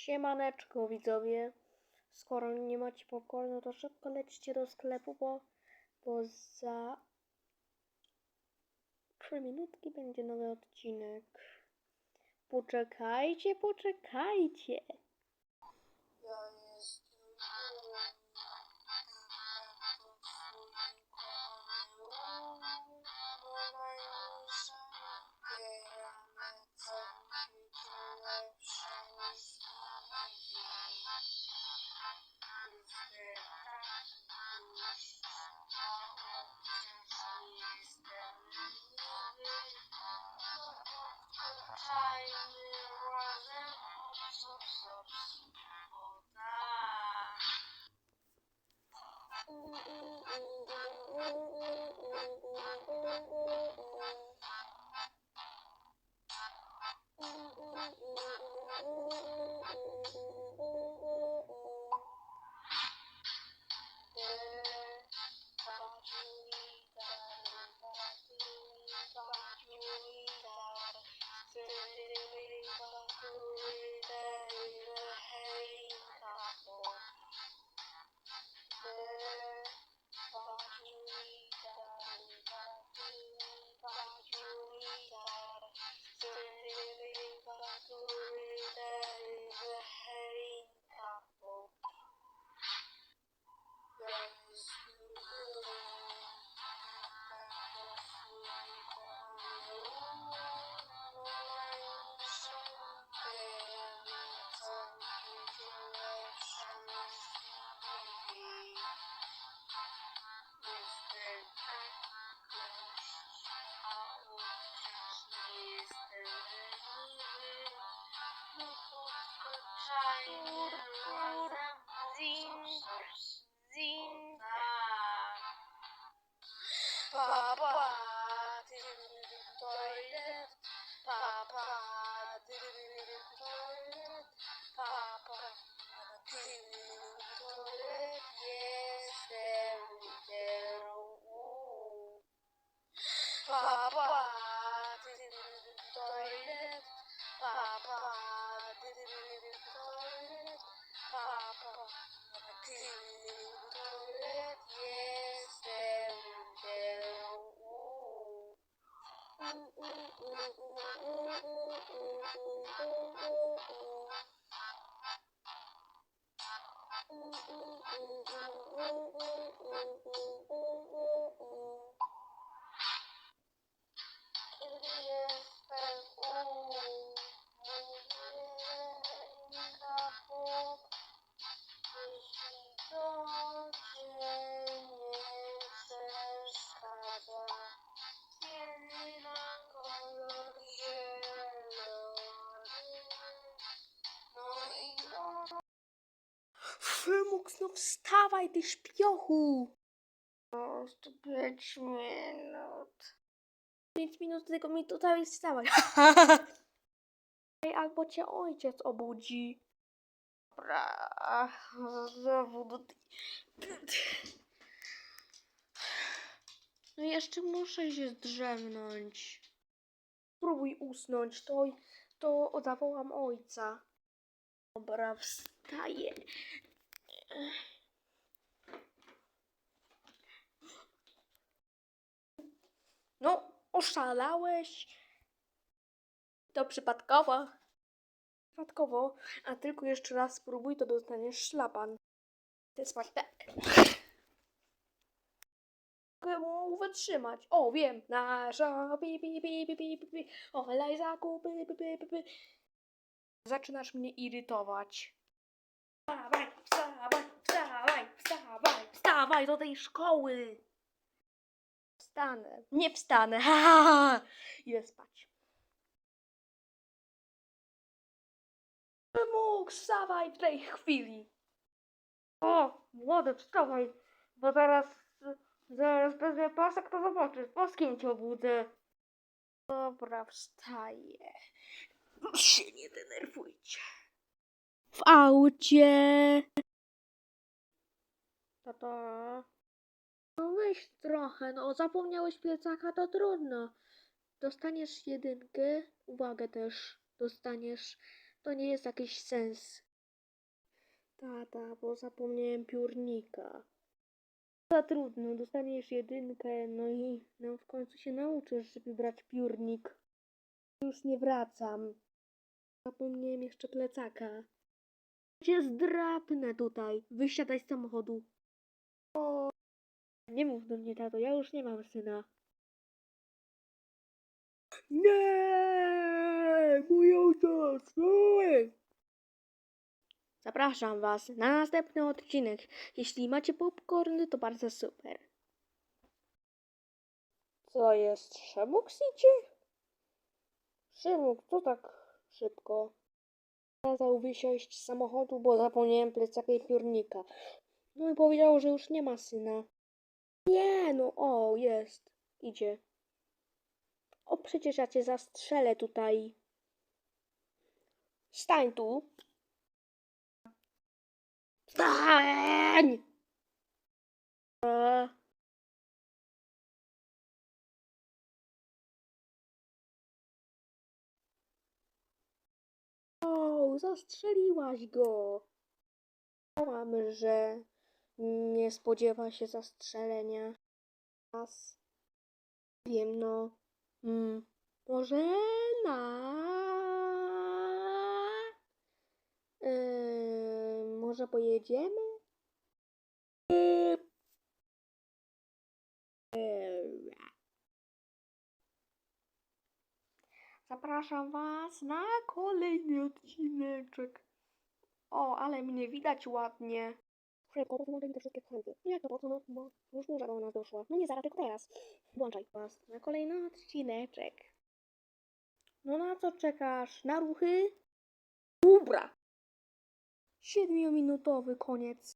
Siemaneczko widzowie. Skoro nie macie popcornu, to szybko lećcie do sklepu, bo, bo za 3 minutki będzie nowy odcinek. Poczekajcie, poczekajcie. Papa, the toilet Papa Papa the toilet, papa, Papa, ooh, ooh, ooh, ooh, ooh, ooh. Wymóg, no wstawaj, ty śpiochu! Jeszcze pięć minut. 5 minut tylko mi tutaj wstawaj. Ej, Albo cię ojciec obudzi. Dobra, znowu do. No jeszcze muszę się zdrzemnąć. Spróbuj usnąć, to, to zawołam ojca. Dobra, wstaję. No, oszalałeś. To przypadkowo. Przypadkowo, a tylko jeszcze raz spróbuj, to dostaniesz szlapan. Ty spać. Mogę mu wytrzymać. O, wiem. Nasza pi pi pi pi pi pi pi. Olej zakupy. Zaczynasz mnie irytować. Wstawaj, wstawaj, do tej szkoły. Wstanę. Nie wstanę. Ha, ha, ha. Idę spać. Mógł, wstawaj w tej chwili. O, młody, wstawaj, bo zaraz, zaraz wezmę pasek, to zobaczysz, kim cię obudzę. Dobra, wstaję. Się nie denerwujcie. W aucie. Tato. No weź trochę, no zapomniałeś plecaka, to trudno. Dostaniesz jedynkę, uwagę też dostaniesz. To nie jest jakiś sens. Tata, bo zapomniałem piórnika. Za trudno, dostaniesz jedynkę, no i no w końcu się nauczysz, żeby brać piórnik. Już nie wracam. Zapomniałem jeszcze plecaka. Cię zdrapnę tutaj. Wysiadaj z samochodu. O, nie mów do mnie, tato, ja już nie mam syna. Nie! Mój ojciec! Zapraszam Was na następny odcinek. Jeśli macie popcorn, to bardzo super. Co jest? Szymuk idzie? Szymuk, co tak szybko? Kazał wysiąść z samochodu, bo zapomniałem plecaka i piórnika. No i powiedział, że już nie ma syna. Nie, no o, jest. Idzie. O, przecież ja cię zastrzelę tutaj. Stań tu. Stań! A. Zastrzeliłaś go. Myślałam, że nie spodziewa się zastrzelenia. Nas. Wiem, no. Mm, może na. Yy, może pojedziemy? Zapraszam Was na kolejny odcineczek. O, ale mnie widać ładnie. Szybko, po co włączyli te wszystkie pędy? No jak to po co? No, bo już burza do nas doszła. No nie zaraz, tylko teraz. Włączaj Was na kolejny odcineczek. No na co czekasz? Na ruchy? Dobra. Siedmiominutowy koniec.